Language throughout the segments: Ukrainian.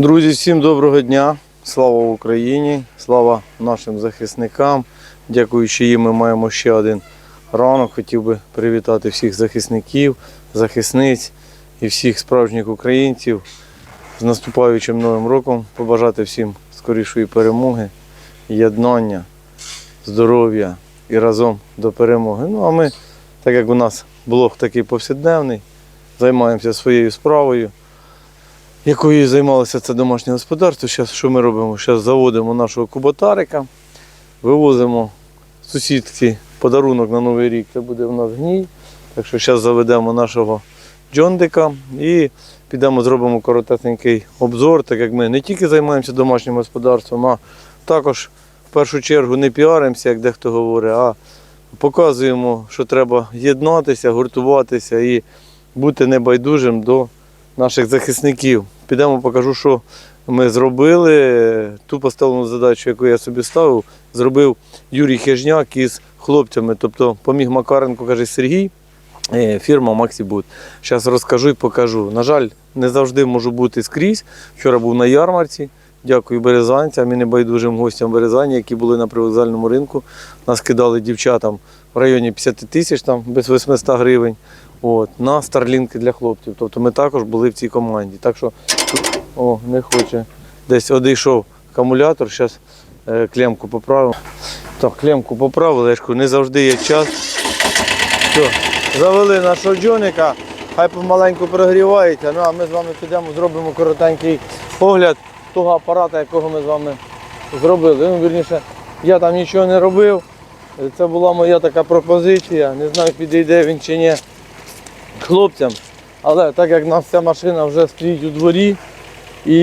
Друзі, всім доброго дня. Слава Україні, слава нашим захисникам. Дякуючи їм, ми маємо ще один ранок. Хотів би привітати всіх захисників, захисниць і всіх справжніх українців з наступаючим новим роком. Побажати всім скорішої перемоги, єднання, здоров'я і разом до перемоги. Ну а ми, так як у нас блог такий повсякденний, займаємося своєю справою якою займалося це домашнє господарство. Зараз що ми робимо? Зараз заводимо нашого куботарика, вивозимо сусідці подарунок на Новий рік. Це буде у нас гній. Так що зараз заведемо нашого джондика і підемо зробимо коротесенький обзор, так як ми не тільки займаємося домашнім господарством, а також в першу чергу не піаримося, як дехто говорить, а показуємо, що треба єднатися, гуртуватися і бути небайдужим до наших захисників. Підемо, покажу, що ми зробили. Ту поставлену задачу, яку я собі ставив, зробив Юрій Хижняк із хлопцями. Тобто поміг Макаренко, каже Сергій, е, фірма Максібут. Зараз розкажу і покажу. На жаль, не завжди можу бути скрізь. Вчора був на ярмарці. Дякую березанцям і небайдужим гостям Березані, які були на привокзальному ринку. Нас кидали дівчатам в районі 50 тисяч, там без 800 гривень. От, на старлінки для хлопців. Тобто ми також були в цій команді. Так що, о, не хоче. Десь одійшов акумулятор, зараз е, клемку поправимо. Так, клемку поправили, не завжди є час. Все, завели нашого джоника, хай помаленьку прогрівається. Ну а ми з вами підемо, зробимо коротенький огляд того апарата, якого ми з вами зробили. Ну, вірніше, я там нічого не робив. Це була моя така пропозиція. Не знаю, підійде він чи ні хлопцям. Але так як в нас ця машина вже стоїть у дворі, і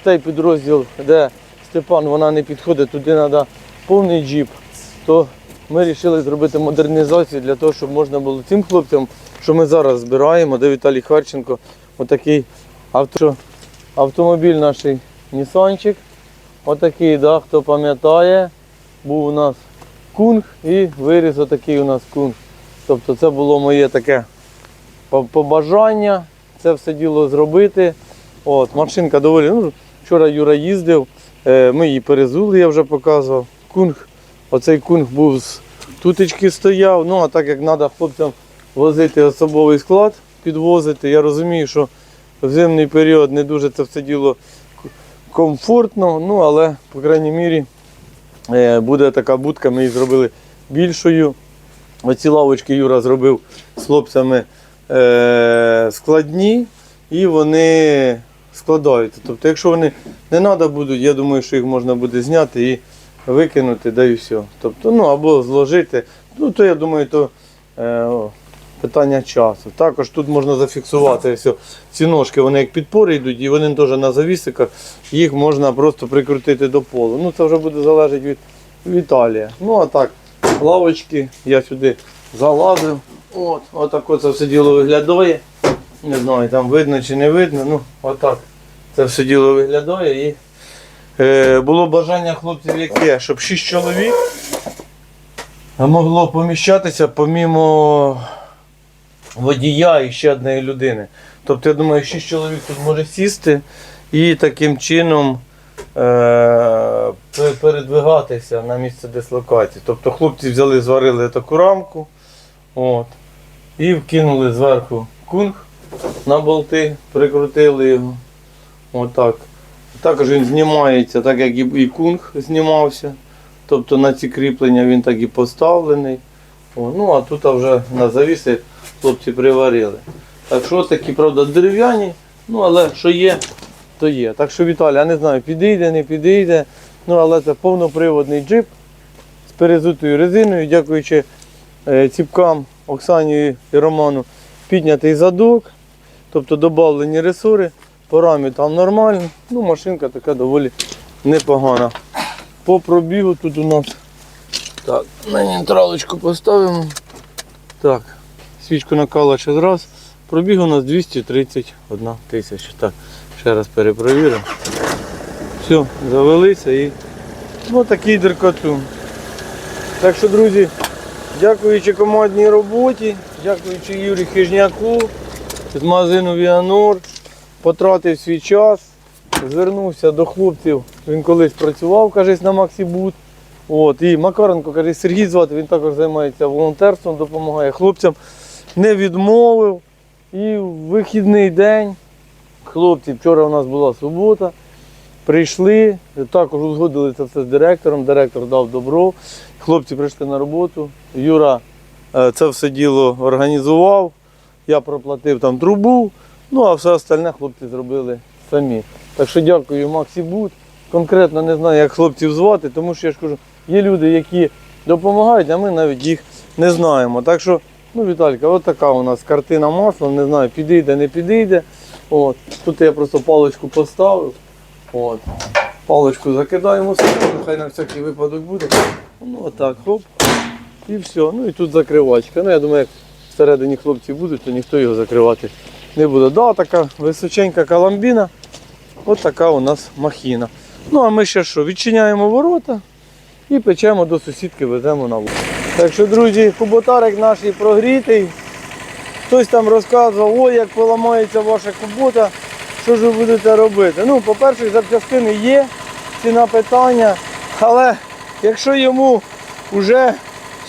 в той підрозділ, де Степан вона не підходить, туди треба повний джіп, то ми вирішили зробити модернізацію для того, щоб можна було цим хлопцям, що ми зараз збираємо, де Віталій Харченко, отакий авто, автомобіль наш Нісанчик. Отакий, да, хто пам'ятає, був у нас кунг і виріс отакий у нас кунг. Тобто це було моє таке побажання це все діло зробити. От, машинка доволі. Ну, вчора Юра їздив, е, ми її перезули, я вже показував. Кунг, оцей кунг був з тутечки стояв. Ну, а так як треба хлопцям возити особовий склад, підвозити, я розумію, що в зимний період не дуже це все діло комфортно, ну але, по крайній мірі, е, буде така будка, ми її зробили більшою. Оці лавочки Юра зробив з хлопцями е, складні і вони складаються. Тобто, якщо вони не треба будуть, я думаю, що їх можна буде зняти і викинути, да і все. Тобто, ну або зложити. Ну, то я думаю, то е, питання часу. Також тут можна зафіксувати все. Ці ножки, вони як підпори йдуть, і вони теж на завісиках, їх можна просто прикрутити до полу. Ну, це вже буде залежати від Віталія. Ну, а так, лавочки я сюди залазив. От, отак це все діло виглядає. Не знаю, там видно чи не видно. Ну, отак це все діло виглядає. І е, було бажання хлопців яке, щоб 6 чоловік могло поміщатися помімо водія і ще однієї людини. Тобто, я думаю, 6 чоловік тут може сісти і таким чином передвигатися на місце дислокації. Тобто хлопці взяли, зварили таку рамку от, і вкинули зверху кунг на болти, прикрутили його. Отак. Також він знімається, так як і кунг знімався. Тобто на ці кріплення він так і поставлений. О, ну а тут вже на завіси хлопці приварили. Так що такі, правда, дерев'яні, ну але що є, то є. Так що Віталій, я не знаю, підійде, не підійде. Ну але це повноприводний джип з перезутою резиною, дякуючи е, ціпкам Оксані і Роману, піднятий задок, тобто додавлені ресори, по рамі там нормально, ну машинка така доволі непогана. По пробігу тут у нас так, на нейтралочку поставимо. Так, свічку накала ще раз. Пробіг у нас 231 тисяча. Ще раз перепровіримо. Все, завелися і ось такий деркатун. Так що, друзі, дякуючи командній роботі, дякуючи Юрію Хижняку з магазину Віанор, потратив свій час, звернувся до хлопців. Він колись працював, кажись, на Максі Бут. От, і Макаренко, каже, Сергій звати, він також займається волонтерством, допомагає хлопцям. Не відмовив. І в вихідний день, хлопці, вчора у нас була субота, прийшли, також узгодили це все з директором. Директор дав добро. Хлопці прийшли на роботу. Юра е, це все діло організував. Я проплатив там трубу, ну а все остальне хлопці зробили самі. Так що дякую Максі Бут. Конкретно не знаю, як хлопців звати, тому що я ж кажу, є люди, які допомагають, а ми навіть їх не знаємо. Так що, ну, Віталька, от така у нас картина масла, не знаю, підійде, не підійде. От. Тут я просто паличку поставив. От. Паличку закидаємо все, хай на всякий випадок буде. Ну отак, хоп. І все. Ну і тут закривачка. Ну я думаю, як всередині хлопці будуть, то ніхто його закривати не буде. Да, така височенька каламбіна. От така у нас махіна. Ну а ми ще що, відчиняємо ворота і печемо до сусідки, веземо на вулицю. Так що, друзі, куботарик наш прогрітий. Хтось там розказував, ой, як поламається ваша кубота, що ж ви будете робити. Ну, по-перше, запчастини є, ціна питання, але якщо йому вже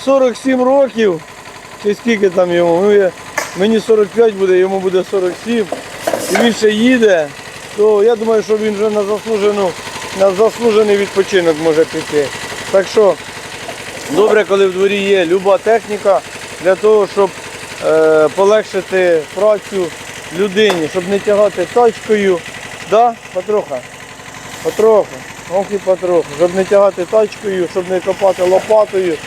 47 років, чи скільки там йому, ну, мені 45 буде, йому буде 47, і він ще їде, то я думаю, що він вже на заслужену, на заслужений відпочинок може піти. Так що добре, коли в дворі є люба техніка для того, щоб полегшити працю людині, щоб не тягати тачкою. Да, Патроха? Потроху, ох і потроху. Щоб не тягати тачкою, щоб не копати лопатою,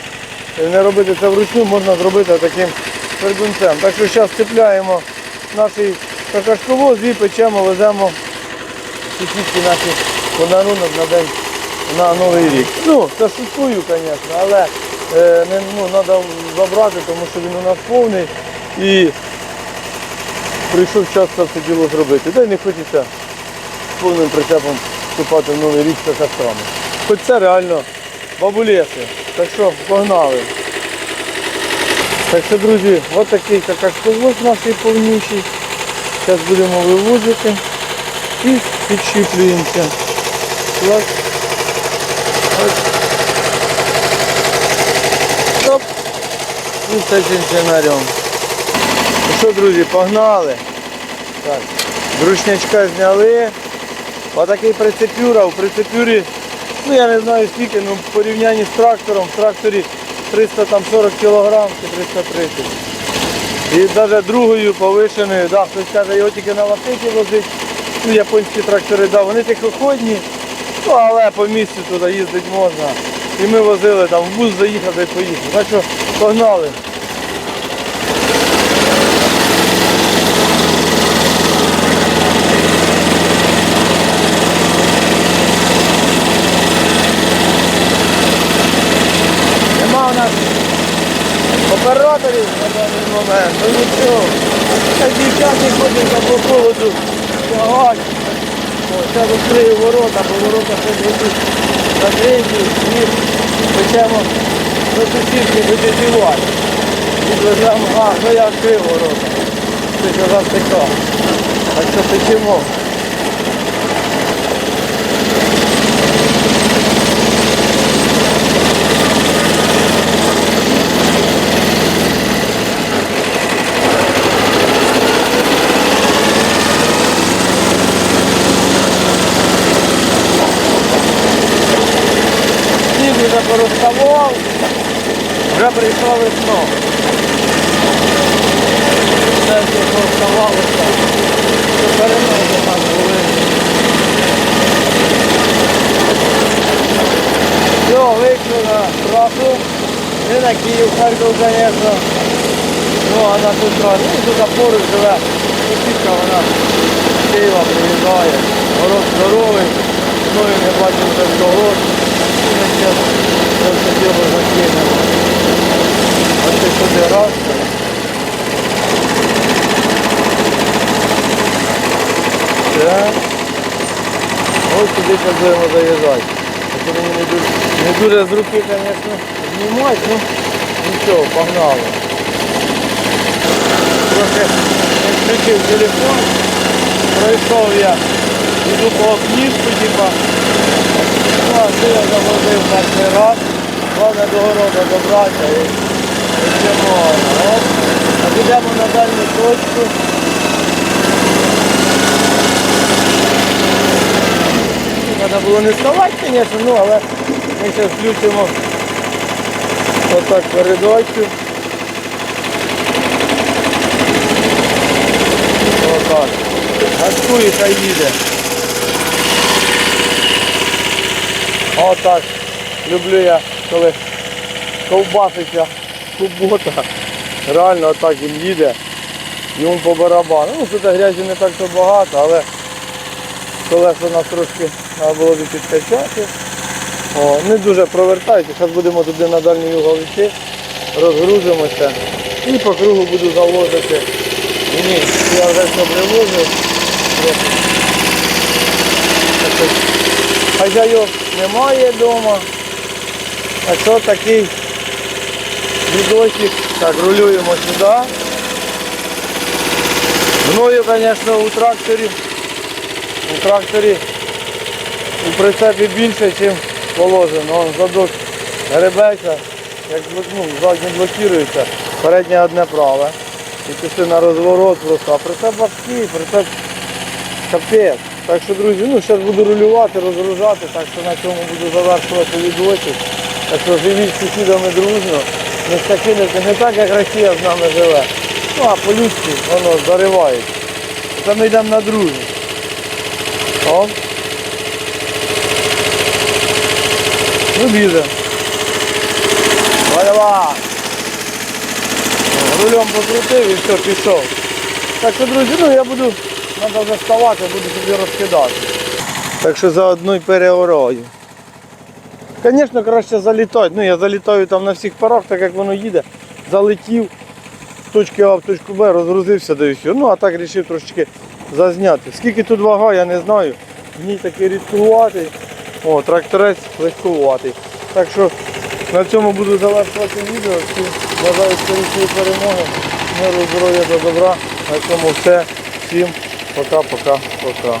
не робити це вручну, можна зробити таким пердунцем. Так що зараз цепляємо наш какашковоз і печемо, веземо сусідки наші подарунок на день на Новий рік. Ну, це шуткую, звісно, але е, не, ну, треба забрати, тому що він у нас повний і прийшов час це все діло зробити. Та й не хочеться повним прицепом вступати в Новий рік з какашками. Хоч це реально бабулеси. Так що погнали. Так що, друзі, от такий какашковоз наш повніший. Зараз будемо вивозити і підщіплюємося. Клас. Ось. І чинчинарем. Ну що, друзі, погнали. Так. Брушнячка зняли. Отакий прицепюра. У прицепюрі, ну я не знаю скільки, ну в порівнянні з трактором, в тракторі 340 кг чи 330 і навіть другою повишеною, да, хтось каже, його тільки на латиті возить. Ну, японські трактори, да, вони тихоходні, ну, але по місцю туди їздити можна. І ми возили там в бус заїхати і поїхати. Погнали. Нема у нас операторів на даний момент. Ну нічого. Та дівчата ходять там по холоду. Тягать. Зараз відкрию ворота, бо ворота ще закриті і печемо до сусідки буде дівати. Відвеземо, а, ну я відкрив ворота. Це казав така. Так що ти Сніг вже порозставав, вже прийшла весна. Все все порозставалося. Перемоги нас були. Все, вийшли на трасу. Не на Київ, Харків, звісно. Ну, а на ту трасу. Ну, тут поруч живе. Сусідка вона з Києва приїжджає. Город здоровий. Ну і не бачив вже в год. Ми зараз це все діло закинемо. Сюди раз. Так. Ось сюди будемо заїжджати. Це мені не дуже, не дуже з руки, звісно, знімати, ну нічого, погнали. Трохи не включив телефон, пройшов я йду по об'їзку, типа. Ну, а це я заводив перший раз. Головне до города добратися підемо на дальню точку. Треба було не вставати, звісно, ну, але ми зараз включимо отак передачу. Отак. Газкує та їде. Отак. Люблю я, коли ковбаситься кубота. Реально отак він їде. Йому по барабану. Ну, тут грязі не так то багато, але колеса нас трошки треба було б підкачати. О, не дуже провертаються. Зараз будемо туди на дальній угол йти, розгрузимося і по кругу буду завозити. Ні, я вже все привозив. Хазяйок немає вдома. А що такий відосик. Так, рулюємо сюди. Мною, звісно, у тракторі. У тракторі у прицепі більше, ніж положено. Он задок гребеться, як ну, задній блокується, переднє одне праве. І пішли на розворот просто. А прицеп важкий, прицеп капець. Так що, друзі, ну зараз буду рулювати, розгружати, так що на цьому буду завершувати відосик. Так що живіть з сусідами дружно, не скакинете не так, як Росія з нами живе. Ну а по-людськи воно заривають. Це ми йдемо на дружні. О. Ну біже. Давай. Рулем покрутив і все, пішов. Так що, друзі, ну я буду, треба вже вставати, буду собі розкидати. Так що заодно й переораю. Звісно, краще залітати. Ну, я залітаю там на всіх парах, так як воно їде. Залетів з точки А в точку Б, розгрузився да і. Ну, а так вирішив трошечки зазняти. Скільки тут вага, я не знаю. В ній такий рідкуватий. О, тракторець легкуватий. Так що на цьому буду завершувати відео. Всім бажаю скорішої перемоги. Миру, здоров'я та добра. На цьому все. Всім пока-пока-пока.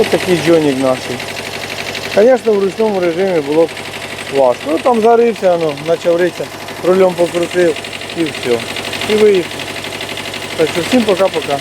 Ось такий джонік наш. Звісно, в ручному режимі було б важко. Ну там зарився, ну, почав ритися, рулем покрутив і все. І виїхав. Так що всім пока-пока.